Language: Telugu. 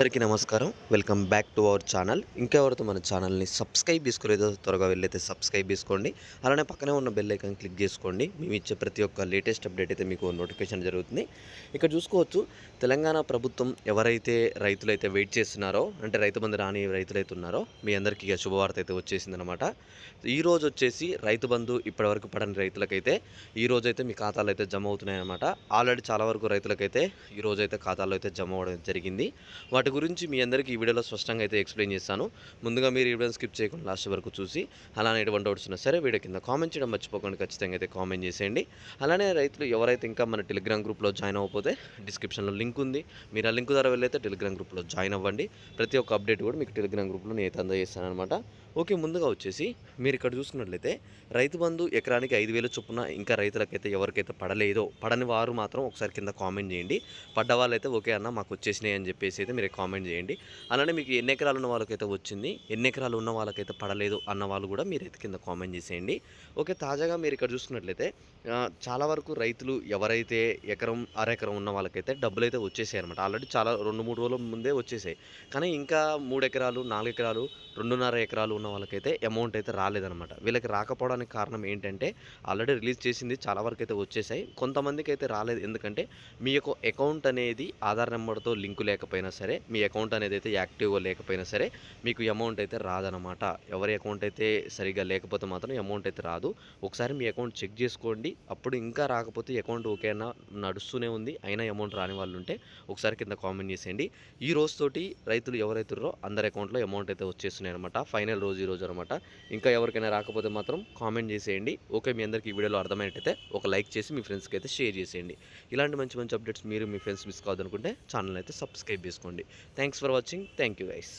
అందరికీ నమస్కారం. Welcome back to our channel. ఇంకెవరితో మన ఛానల్ని సబ్స్క్రైబ్ చేసుకోలేదో త్వరగా వెళ్ళైతే సబ్స్క్రైబ్ చేసుకోండి. అలానే పక్కనే ఉన్న బెల్ ఐకాన్ క్లిక్ చేసుకోండి. మేము ఇచ్చే ప్రతి ఒక్క లేటెస్ట్ అప్డేట్ అయితే మీకు నోటిఫికేషన్ జరుగుతుంది. ఇక్కడ చూసుకోవచ్చు తెలంగాణ ప్రభుత్వం ఎవరైతే రైతులైతే వెయిట్ చేస్తున్నారో అంటే రైతు బంధు రాని రైతులైతే ఉన్నారో మీ అందరికీ ఇక శుభవార్త అయితే వచ్చేసిందనమాట ఈరోజు వచ్చేసి రైతు బంధు ఇప్పటివరకు పడని రైతులకైతే ఈ అయితే మీ ఖాతాలో అయితే జమ అవుతున్నాయి అనమాట ఆల్రెడీ చాలా వరకు రైతులకైతే ఈ రోజు అయితే ఖాతాలో అయితే జమ అవ్వడం జరిగింది. వాటి గురించి మీ అందరికీ ఈ వీడియోలో స్పష్టంగా అయితే ఎక్స్ప్లెయిన్ చేస్తాను. ముందుగా మీరు ఈ వీడియోని స్కిప్ చేయకుండా లాస్ట్ వరకు చూసి అలానే ఎటువంటి డౌట్స్ ఉన్నా సరే వీడియో కింద కామెంట్ చేయడం మర్చిపోకుండా ఖచ్చితంగా అయితే కామెంట్ చేసేయండి. అలానే రైతులు ఎవరైతే ఇంకా మన టెలిగ్రామ్ గ్రూప్లో జాయిన్ అవ్వకపోతే డిస్క్రిప్షన్లో లింక్ ఉంది. మీరు ఆ లింక్ ద్వారా వెళ్ళైతే టెలిగ్రామ్ గ్రూప్లో జాయిన్ అవ్వండి. ప్రతి ఒక్క అప్డేట్ కూడా మీకు టెలిగ్రామ్ గ్రూప్లో నేను అయితే అందజేస్తాను అనమాట ఓకే ముందుగా వచ్చేసి మీరు ఇక్కడ చూసుకున్నట్లయితే రైతు బంధు ఎకరానికి ఐదు వేలు చొప్పున ఇంకా రైతులకైతే ఎవరికైతే పడలేదో పడని వారు మాత్రం ఒకసారి కింద కామెంట్ చేయండి. పడ్డ వాళ్ళైతే ఓకే అన్న మాకు వచ్చేసినాయి అని చెప్పేసి అయితే మీరు కామెంట్ చేయండి. అలానే మీకు ఎన్ని ఎకరాలు ఉన్న వాళ్ళకైతే వచ్చింది ఎన్ని ఎకరాలు ఉన్న వాళ్ళకైతే పడలేదు అన్న వాళ్ళు కూడా మీరు అయితే కింద కామెంట్ చేసేయండి. ఓకే తాజాగా మీరు ఇక్కడ చూసుకున్నట్లయితే చాలా వరకు రైతులు ఎవరైతే ఎకరం అరెకరం ఉన్న వాళ్ళకైతే డబ్బులు అయితే వచ్చేసాయి అనమాట ఆల్రెడీ చాలా రెండు మూడు రోజుల ముందే వచ్చేసాయి. కానీ ఇంకా మూడు ఎకరాలు నాలుగు ఎకరాలు రెండున్నర ఎకరాలు ఉన్న వాళ్ళకైతే అమౌంట్ అయితే రాలేదనమాట వీళ్ళకి రాకపోవడానికి కారణం ఏంటంటే ఆల్రెడీ రిలీజ్ చేసింది చాలా వరకు అయితే వచ్చేసాయి. కొంతమందికి అయితే రాలేదు. ఎందుకంటే మీ యొక్క అకౌంట్ అనేది ఆధార్ నెంబర్తో లింకు లేకపోయినా సరే మీ అకౌంట్ అనేది అయితే యాక్టివ్గా లేకపోయినా సరే మీకు అమౌంట్ అయితే రాదనమాట ఎవరి అకౌంట్ అయితే సరిగా లేకపోతే మాత్రం అమౌంట్ అయితే రాదు. ఒకసారి మీ అకౌంట్ చెక్ చేసుకోండి. అప్పుడు ఇంకా రాకపోతే అకౌంట్ ఓకేనా నడుస్తూనే ఉంది. అయినా అమౌంట్ రాని వాళ్ళు ఉంటే ఒకసారి కింద కామెంట్ చేసేయండి. ఈ రోజుతోటి రైతులు ఎవరైతున్నారో అందరి అకౌంట్లో అమౌంట్ అయితే వచ్చేస్తున్నాయి అనమాట ఫైనల్ రోజు ఈ రోజు అనమాట. ఇంకా ఎవరికైనా రాకపోతే మాత్రం కామెంట్ చేసేయండి. ఓకే మీ అందరికీ ఈ వీడియోలో అర్థమైనట్టయితే ఒక లైక్ చేసి మీ ఫ్రెండ్స్కి అయితే షేర్ చేసేయండి. ఇలాంటి మంచి మంచి అప్డేట్స్ మీరు మీ ఫ్రెండ్స్ మిస్ కావద్దనుకుంటే ఛానల్ అయితే సబ్స్క్రైబ్ చేసుకోండి. Thanks for watching. Thank you guys.